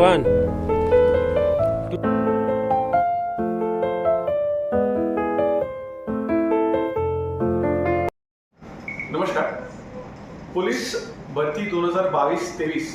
One. नमस्कार. Police भरती दोन हजार बावीस तेवीस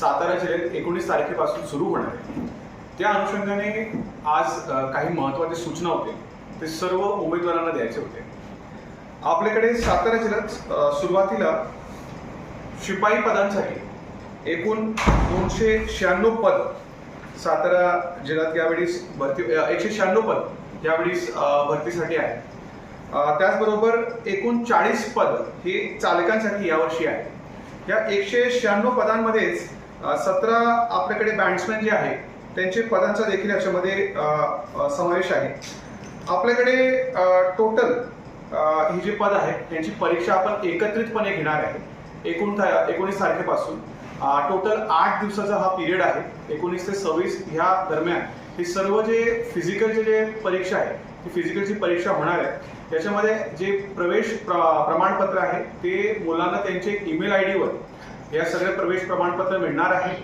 सातारा जिल्ह्यात एकोणीस तारखेपासून सुरू होणार आहे. त्या अनुषंगाने आज काही महत्त्वाचे सूचना होते. ते सर्व उमेदवारांना द्यायचे होते. आपल्याकडे सातारा जिल्ह्यात सुरुवातीला शिपाई पदांसाठी एकूण दोनशे शहाण्णव पद सातारा जिल्ह्यात यावेळीस भरती एकशे शहाण्णव पद यावेळीस भरतीसाठी आहे. त्याचबरोबर एकूण चाळीस पद हे चालकांसाठी यावर्षी आहे. या एकशे शहाण्णव पदांमध्येच सतरा आपल्याकडे बॅट्समॅन जे आहे त्यांचे पदांचा देखील याच्यामध्ये समावेश आहे. आपल्याकडे टोटल ही जी पद आहे त्यांची परीक्षा आपण एकत्रितपणे घेणार आहे. एकूण एकोणीस तारखेपासून. टोटल आठ दिवसाचा हा पिरियड आहे. एकोणीस ते सव्वीस ह्या दरम्यान हे सर्व जे फिजिकलचे जे परीक्षा आहे ती फिजिकलची परीक्षा होणार आहे. त्याच्यामध्ये जे प्रवेश प्र- प्रमाणपत्र आहे ते मुलांना त्यांचे ईमेल आय डीवर या सगळे प्रवेश प्रमाणपत्र मिळणार आहे.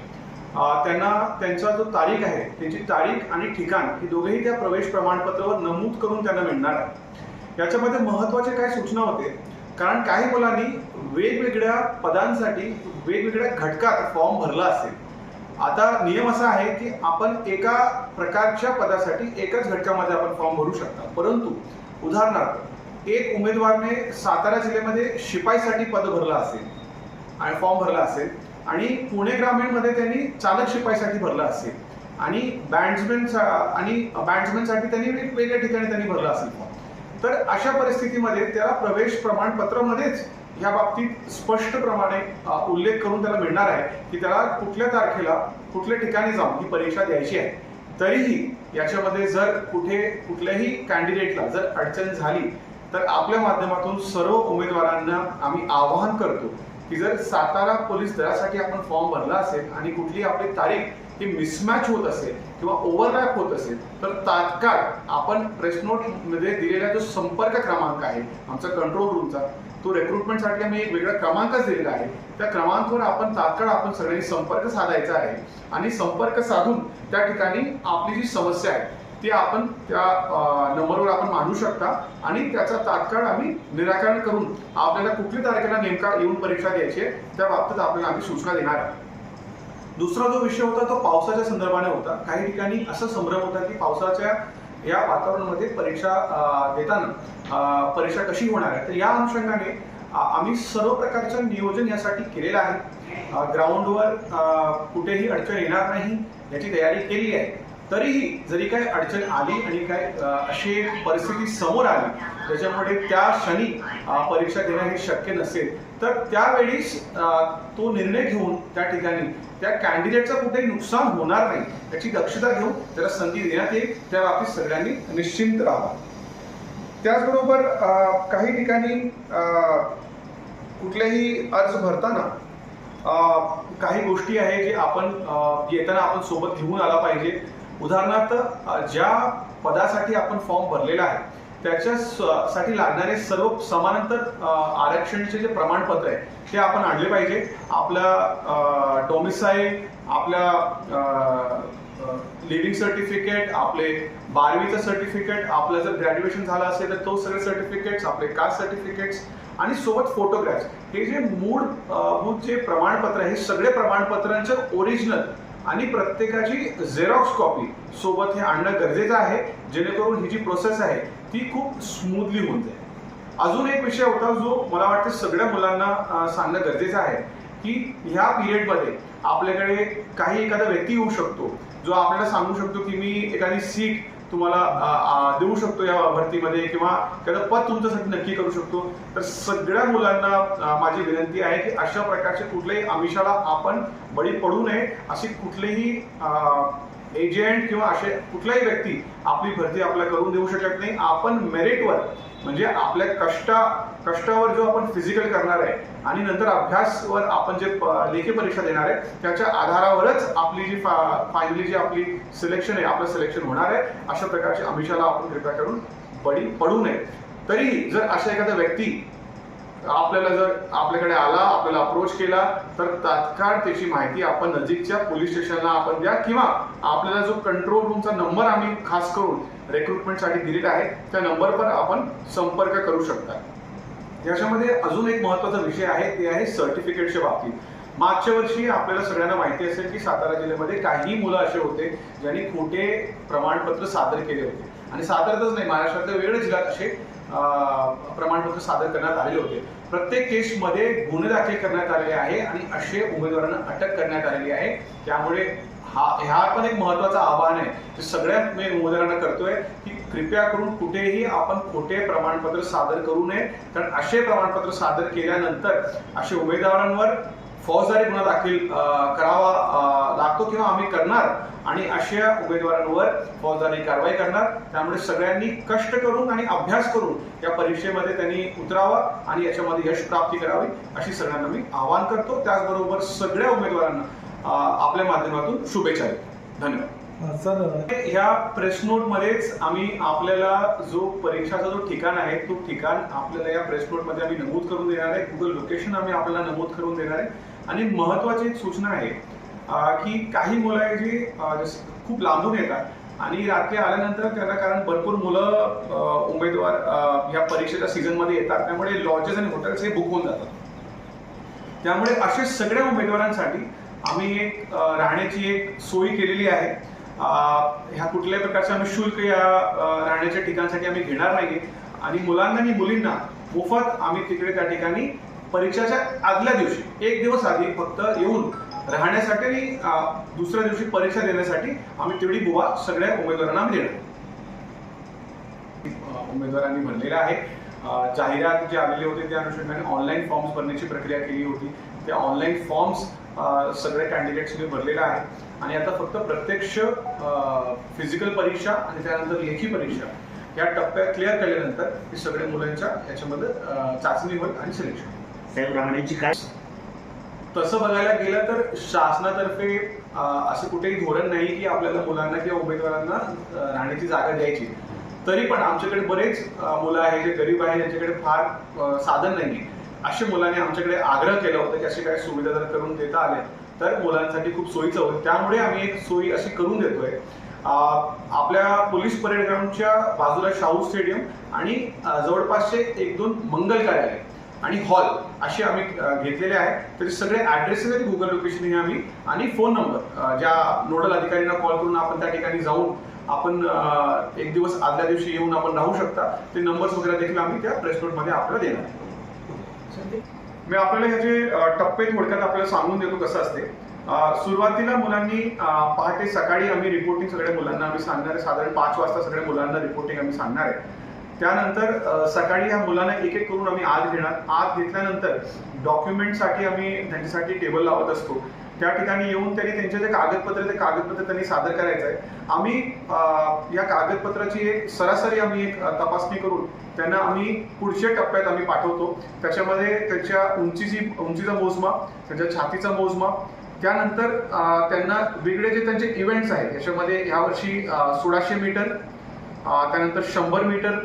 त्यांना त्यांचा जो तारीख आहे त्यांची तारीख आणि ठिकाण ही दोघेही त्या प्रवेश प्रमाणपत्रावर नमूद करून त्यांना मिळणार आहे. याच्यामध्ये महत्त्वाचे काय सूचना होते? कारण काही मुलांनी वेगवेगळ्या पदांसाठी वेगवेगळ्या घटकात फॉर्म भरला असेल. आता नियम असा आहे की आपण एका प्रकारच्या पदासाठी एकाच घटकामध्ये आपण फॉर्म भरू शकता. परंतु उदाहरणार्थ एक उमेदवारने सातारा जिल्ह्यामध्ये शिपाईसाठी पद भरलं असेल आणि फॉर्म भरला असेल आणि पुणे ग्रामीणमध्ये त्यांनी चालक शिपाईसाठी भरला असेल आणि बँड्समॅन आणि बँड्समॅनसाठी त्यांनी वेगवेगळ्या ठिकाणी त्यांनी भरला असेल फॉर्म तर अशा परिस्थितीमध्ये त्याला प्रवेश प्रमाणपत्रामध्येच या बाबतीत स्पष्टप्रमाणे प्रमाणे उल्लेख करून त्याला मिळणार आहे की त्याला कुठल्या तारखेला कुठल्या ठिकाणी जाऊन ही परीक्षा द्यायची आहे. तरीही याच्यामध्ये जर कुठे कुठल्याही कॅन्डिडेटला जर अडचण झाली तर आपल्या माध्यमातून सर्व उमेदवारांना आम्ही आवाहन करतो की जर सातारा पोलीस दलासाठी आपण फॉर्म भरला असेल आणि कुठली आपली तारीख ही मिसमॅच होत असेल किंवा ओव्हरलॅप होत असेल तर तात्काळ आपण प्रेस नोटमध्ये दिलेला जो संपर्क क्रमांक आहे आमचा कंट्रोल रूमचा तो रेक्रुटमेंटसाठी आम्ही एक वेगळा क्रमांकच दिलेला आहे. त्या क्रमांकावर आपण तात्काळ आपण सगळ्यांनी संपर्क साधायचा आहे आणि संपर्क साधून त्या ठिकाणी आपली जी समस्या आहे ते आपण त्या नंबरवर आपण मांडू शकता आणि त्याचा तात्काळ आम्ही निराकरण करून आपल्याला कुठल्या तारखेला नेमका येऊन परीक्षा द्यायची आहे त्या बाबतीत आपल्याला आम्ही सूचना देणार आहे. दुसरा जो विषय होता तो पावसाच्या संदर्भाने होता. काही ठिकाणी असा संभ्रम होता की पावसाच्या या वातावरणामध्ये परीक्षा देताना परीक्षा कशी होणार आहे? तर या अनुषंगाने आम्ही सर्व प्रकारचं नियोजन यासाठी केलेलं आहे. ग्राउंडवर कुठेही अडचण येणार नाही याची तयारी केली आहे. तरीही जरी काही अडचण आली आणि काय अशी अशी परिस्थिती समोर आली त्याच्यामुळे त्या क्षणी परीक्षा देणं हे शक्य नसेल. तर त्यावेळी अं, तो निर्णय घेऊन त्या ठिकाणी त्या कॅन्डिडेटचं कुठेही नुकसान होणार नाही याची दक्षता घेऊन त्याला संधी देण्यात येईल त्या बाबतीत सगळ्यांनी निश्चिंत राहा त्याचबरोबर अं, काही ठिकाणी अं, कुठलेही अर्ज भरताना अं, काही गोष्टी आहे जे आपण येताना आपण सोबत घेऊन आला पाहिजे. उदाहरणार्थ ज्या पदासाठी आपण फॉर्म भरलेला आहे त्याच्या स- साठी लागणारे सर्व समानांतर आरक्षणचे आरक्षणाचे जे प्रमाणपत्र आहे ते आपण आणले पाहिजे. आपल्या डोमिसाईल आपल्या लिव्हिंग सर्टिफिकेट आपले बारवीचं सर्टिफिकेट आपलं जर ग्रॅज्युएशन झालं असेल तर तो सगळे सर्टिफिकेट्स आपले कास्ट सर्टिफिकेट्स आणि सोबत फोटोग्राफ्स हे जे मूळ मूळ जे प्रमाणपत्र आहे हे सगळे प्रमाणपत्रांचं ओरिजिनल आणि प्रत्येकाची झेरॉक्स कॉपी सोबत हे आणणं गरजेचं आहे जेणेकरून ही जी प्रोसेस आहे ती खूप स्मूथली होऊन जाईल. अजून एक विषय होता जो मला वाटतं सगळ्या मुलांना सांगणं गरजेचं आहे की ह्या पिरियडमध्ये आपल्याकडे काही एखादा व्यक्ती येऊ शकतो जो आपल्याला सांगू शकतो की मी एखादी सीट तुम्हाला देऊ शकतो या भरतीमध्ये किंवा त्याचं पद तुमच्यासाठी नक्की करू शकतो. तर सगळ्या मुलांना माझी विनंती आहे की अशा प्रकारचे कुठल्याही आमिषाला आपण बळी पडू नये. अशी कुठलेही एजंट किंवा असे कुठलाही व्यक्ती आपली भरती आपल्याला करून देऊ शकत नाही. आपण मेरिटवर म्हणजे आपल्या कष्टा कष्टावर जो आपण फिजिकल करणार आहे आणि नंतर अभ्यासवर आपण जे लेखी परीक्षा देणार आहे त्याच्या आधारावरच आपली जी फा फायनली जी आपली सिलेक्शन आहे आपलं सिलेक्शन होणार आहे. अशा प्रकारच्या अमिषाला आपण कृपया करून बळी पडू नये. तरी जर अशा एखादा व्यक्ती आपल्याला जर आपल्याकडे आला आपल्याला अप्रोच केला तर तात्काळ त्याची माहिती आपण नजीकच्या पोलीस स्टेशनला आपण द्या किंवा आपल्याला जो कंट्रोल रूमचा नंबर आम्ही खास करून रेक्रुटमेंटसाठी दिलेला आहे त्या नंबरवर आपण संपर्क करू शकता. याच्यामध्ये अजून एक महत्त्वाचा विषय आहे ते आहे सर्टिफिकेटच्या बाबतीत. मागच्या वर्षी आपल्याला सगळ्यांना माहिती असेल की सातारा जिल्ह्यामध्ये काही मुलं असे होते ज्यांनी खोटे प्रमाणपत्र सादर केले होते. आणि सादरतच नाही महाराष्ट्रातल्या वेगळ्या जिल्ह्यात असे प्रमाणपत्र सादर करण्यात आलेले होते. प्रत्येक केसमध्ये गुन्हे दाखल करण्यात आलेले आहे आणि असे उमेदवारांना अटक करण्यात आलेली आहे. त्यामुळे हा ह्या पण एक महत्वाचं आव्हान आहे. जे सगळ्यात मी उमेदवारांना करतोय की कृपया करून कुठेही आपण खोटे प्रमाणपत्र सादर करू नये. कारण असे प्रमाणपत्र सादर केल्यानंतर असे उमेदवारांवर फौजदारी गुन्हा दाखल करावा लागतो किंवा आम्ही करणार आणि अशा उमेदवारांवर फौजदारी कारवाई करणार. त्यामुळे सगळ्यांनी कष्ट करून आणि अभ्यास करून या परीक्षेमध्ये त्यांनी उतरावं आणि याच्यामध्ये यश प्राप्ती करावी अशी सगळ्यांना मी आवाहन करतो. त्याचबरोबर सगळ्या उमेदवारांना आपल्या माध्यमातून शुभेच्छा देतो. धन्यवाद. सर ह्या प्रेस नोट मध्येच आम्ही आपल्याला जो परीक्षाचा जो ठिकाण आहे तो ठिकाण आपल्याला या प्रेस नोटमध्ये आम्ही नमूद करून देणार आहे. गुगल लोकेशन आम्ही आपल्याला नमूद करून देणार आहे. आणि महत्वाची एक सूचना आहे की काही मुलं आहे जी खूप लांबून येतात आणि रात्री आल्यानंतर त्यांना कारण भरपूर मुलं उमेदवार या ह्या परीक्षेच्या सीझनमध्ये येतात. त्यामुळे लॉजेस आणि हॉटेल्स हे बुक होऊन जातात. त्यामुळे असे सगळ्या उमेदवारांसाठी आम्ही एक राहण्याची एक सोय केलेली आहे. ह्या कुठल्याही प्रकारचं आम्ही शुल्क या राहण्याच्या ठिकाणसाठी आम्ही घेणार नाहीये. आणि मुलांना आणि मुलींना मोफत आम्ही तिकडे त्या ठिकाणी परीक्षेच्या आदल्या दिवशी एक दिवस आधी फक्त येऊन राहण्यासाठी आणि दुसऱ्या दिवशी परीक्षा देण्यासाठी आम्ही तेवढी बुवा सगळ्या उमेदवारांना आम्ही देणार. उमेदवारांनी म्हणलेलं आहे. जाहिरात जे आलेले होते त्या अनुषंगाने ऑनलाईन फॉर्म्स भरण्याची प्रक्रिया केली होती. त्या ऑनलाईन फॉर्म्स सगळ्या कॅन्डिडेट्सनी भरलेला आहे. आणि आता फक्त प्रत्यक्ष फिजिकल परीक्षा आणि त्यानंतर लेखी परीक्षा या टप्प्यात क्लिअर केल्यानंतर हे सगळे मुलांच्या याच्यामध्ये चाचणी होईल आणि सिलेक्शन साहेब राहण्याची काय? तसं बघायला गेलं तर शासनातर्फे असं कुठेही धोरण नाही की आपल्याला मुलांना किंवा उमेदवारांना राहण्याची जागा द्यायची. तरी पण आमच्याकडे बरेच मुलं आहेत जे गरीब आहेत ज्यांच्याकडे फार साधन नाही अशा मुलांनी आमच्याकडे आग्रह केला होता की अशी काही सुविधा जर करून देता आल्या तर मुलांसाठी खूप सोयीचं होईल त्यामुळे आम्ही एक सोयी अशी करून देतोय. आपल्या पोलीस परेड ग्राउंडच्या बाजूला शाहू स्टेडियम आणि जवळपासचे एक दोन मंगल कार्यालय. आणि हॉल असे आम्ही घेतलेले आहेत त्याचे सगळे ऍड्रेसेस आहेत गुगल लोकेशन हे आम्ही. आणि फोन नंबर ज्या नोडल अधिकाऱ्यांना कॉल करून आपण त्या ठिकाणी जाऊन आपण एक दिवस आदल्या दिवशी येऊन आपण राहू शकता. ते नंबर्स वगैरे देखील आम्ही त्या प्रेस नोटमध्ये आपल्याला देणार मी आपल्याला ह्याचे टप्पे थोडक्यात आपल्याला सांगून देतो कसं असते. सुरुवातीला मुलांनी पहाटे सकाळी आम्ही रिपोर्टिंग सगळ्या मुलांना आम्ही सांगणार आहे. साधारण पाच वाजता सगळ्या मुलांना रिपोर्टिंग आम्ही सांगणार आहे. त्यानंतर सकाळी ह्या मुलांना एक एक करून आम्ही आत घेणार. आत घेतल्यानंतर डॉक्युमेंटसाठी आम्ही त्यांच्यासाठी टेबल लावत असतो. त्या ठिकाणी येऊन त्यांनी त्यांचे जे कागदपत्र ते कागदपत्र त्यांनी सादर करायचं आहे. आम्ही या कागदपत्राची एक सरासरी आम्ही एक तपासणी करून त्यांना आम्ही पुढच्या टप्प्यात आम्ही पाठवतो. त्याच्यामध्ये त्यांच्या उंचीची उंचीचा मोजमाप त्यांच्या छातीचा मोजमाप त्यानंतर त्यांना वेगळे जे त्यांचे इव्हेंट्स आहेत याच्यामध्ये यावर्षी सोळाशे मीटर त्यानंतर शंभर मीटर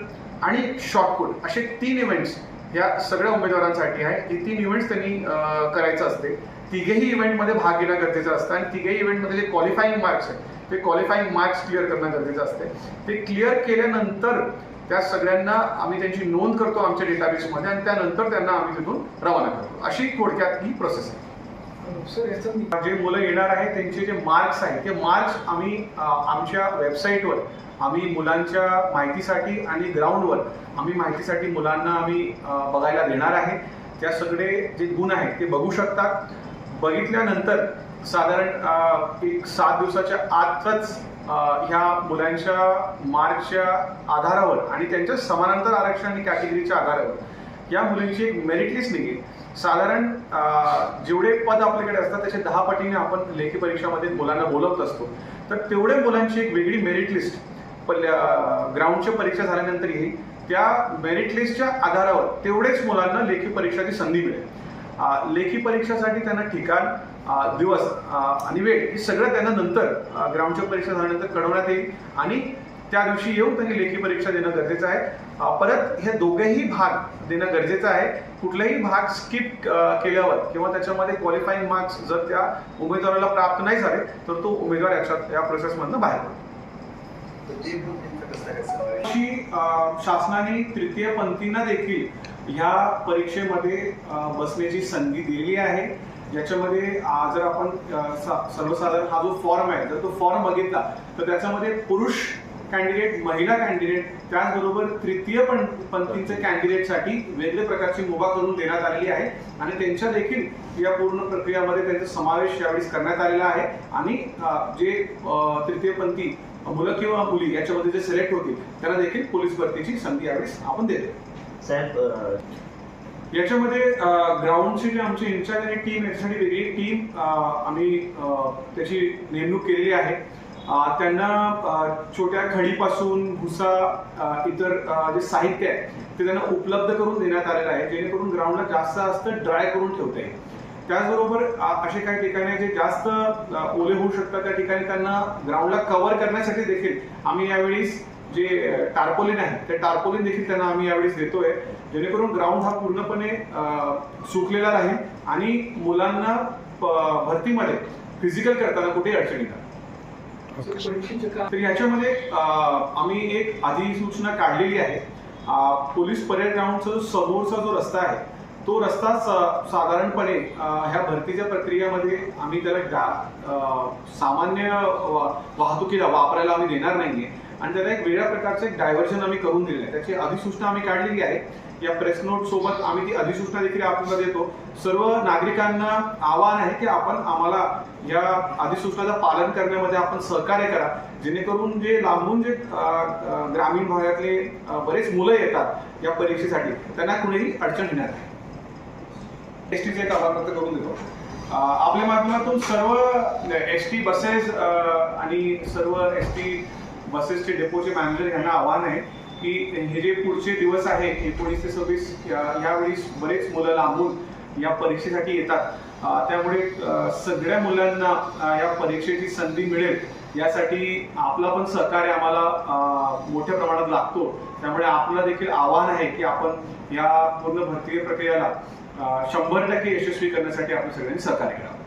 आणि शॉर्टपुट असे तीन इव्हेंट्स या सगळ्या उमेदवारांसाठी आहे. हे तीन इव्हेंट्स त्यांनी करायचं असते. तिघेही इव्हेंटमध्ये भाग घेणं गरजेचं असतं आणि तिघेही इव्हेंटमध्ये जे क्वालिफाईंग मार्क्स आहेत ते क्वालिफाईंग मार्क्स क्लिअर करणं गरजेचं असते. ते क्लिअर केल्यानंतर त्या सगळ्यांना आम्ही त्यांची नोंद करतो आमच्या डेटाबेसमध्ये आणि त्यानंतर त्यांना आम्ही तिथून रवाना करतो. अशी थोडक्यात ही प्रोसेस आहे. सर याचं जे मुलं येणार आहेत त्यांचे जे मार्क्स आहेत ते मार्क्स आम्ही आमच्या वेबसाईटवर आम्ही मुलांच्या माहितीसाठी आणि ग्राउंडवर आम्ही माहितीसाठी मुलांना आम्ही बघायला देणार आहे. त्या सगळे जे गुण आहेत ते बघू शकतात. बघितल्यानंतर साधारण एक सात दिवसाच्या आतच ह्या मुलांच्या मार्कच्या आधारावर आणि त्यांच्या समानांतर आरक्षण आणि कॅटेगरीच्या आधारावर या मुलींची एक मेरिट लिस्ट निघेल. साधारण जेवढे पद आपल्याकडे असतात त्याचे दहा पटीने आपण लेखी परीक्षामध्ये मुलांना बोलवत असतो. तर तेवढे मुलांची एक वेगळी मेरिट लिस्ट ग्राउंडच्या परीक्षा झाल्यानंतर त्या मेरिट लिस्टच्या आधारावर तेवढेच मुलांना लेखी परीक्षाची संधी मिळेल. लेखी परीक्षासाठी त्यांना ठिकाण दिवस आणि वेळ हे सगळं त्यांना नंतर ग्राउंडच्या परीक्षा झाल्यानंतर कळवण्यात येईल आणि त्या दिवशी येऊन त्यांनी लेखी परीक्षा देणं गरजेचं आहे. परत हे दोघेही भाग देणं गरजेचं आहे. कुठलाही भाग स्किप केल्यावर किंवा त्याच्यामध्ये क्वालिफाईंग मार्क्स जर त्या उमेदवाराला प्राप्त नाही झाले तर तो उमेदवार याच्यात या प्रोसेसमधनं बाहेर पडतो. शासनाने तृतीय पंथींना देखील ह्या परीक्षेमध्ये बसण्याची संधी दिलेली आहे. ज्याच्यामध्ये जर आपण सर्वसाधारण हा जो फॉर्म आहे जर तो फॉर्म बघितला तर त्याच्यामध्ये पुरुष कॅन्डिडेट महिला कॅन्डिडेट त्याचबरोबर तृतीय पण पंथींचे कॅन्डिडेटसाठी वेगळ्या प्रकारची मुभा करून देण्यात आलेली आहे. आणि त्यांच्या देखील या पूर्ण प्रक्रियामध्ये त्यांचा समावेश यावेळी करण्यात आलेला आहे. आणि जे तृतीय तृतीयपंथी मुलं किंवा मुली याच्यामध्ये जे सिलेक्ट होतील त्यांना देखील पोलीस भरतीची संधी यावेळेस आपण देतो. साहेब याच्यामध्ये ग्राउंडची जी आमची इन्चार्ज आणि टीम याच्यासाठी वेगळी टीम आम्ही त्याची नेमणूक केलेली आहे. त्यांना छोट्या खडीपासून भुसा इतर जे साहित्य आहे ते त्यांना उपलब्ध करून देण्यात आलेलं आहे जेणेकरून ग्राउंडला जास्त जास्त ड्राय करून ठेवता येईल. त्याचबरोबर असे काही ठिकाणी जे जास्त ओले होऊ शकतात त्या ठिकाणी त्यांना ग्राउंडला कव्हर करण्यासाठी देखील आम्ही यावेळेस जे टार्पोलिन आहे ते टार्पोलिन देखील त्यांना आम्ही यावेळेस देतोय. जेणेकरून ग्राउंड हा पूर्णपणे सुकलेला राहील आणि मुलांना भरतीमध्ये फिजिकल करताना कुठेही अडचणी तर ह्याच्यामध्ये अ, आम्ही एक अधिसूचना काढलेली आहे. पोलीस परेड ग्राउंडचा जो समोरचा जो रस्ता आहे तो रस्ता स- साधारणपणे ह्या भरतीच्या प्रक्रियेमध्ये आम्ही त्याला जा- सामान्य वाहतुकीला वापरायला आम्ही देणार नाहीये. आणि त्याला एक वेगळ्या प्रकारचं एक डायव्हर्जन आम्ही करून दिलेलं आहे. त्याची अधिसूचना आम्ही काढलेली आहे. या प्रेस नोट सोबत आम्ही ती अधिसूचना देखील आपल्याला देतो. सर्व नागरिकांना आवाहन आहे की आपण आम्हाला या अधिसूचनाचं पालन करण्यामध्ये आपण सहकार्य करा. जेणेकरून जे लांबून जे ग्रामीण भागातले बरेच मुलं येतात या परीक्षेसाठी त्यांना कुणीही अडचण येणार नाही. एस टीचे एक आभार व्यक्त करून देतो. आपल्या माध्यमातून सर्व म्हणजे एस टी बसेस आणि सर्व एस टी बसेसचे डेपोचे मॅनेजर यांना आव्हान आहे की हे जे पुढचे दिवस आहे एकोणीस ते सव्वीस यावेळी बरेच मुलं लांबून या परीक्षेसाठी येतात. त्यामुळे सगळ्या मुलांना या परीक्षेची संधी मिळेल यासाठी आपला पण सहकार्य आम्हाला मोठ्या प्रमाणात लागतो. त्यामुळे आपलं देखील आव्हान आहे की आपण या पूर्ण भरतीय प्रक्रियेला शंभर टक्के यशस्वी करण्यासाठी आपण सगळ्यांनी सहकार्य करावं.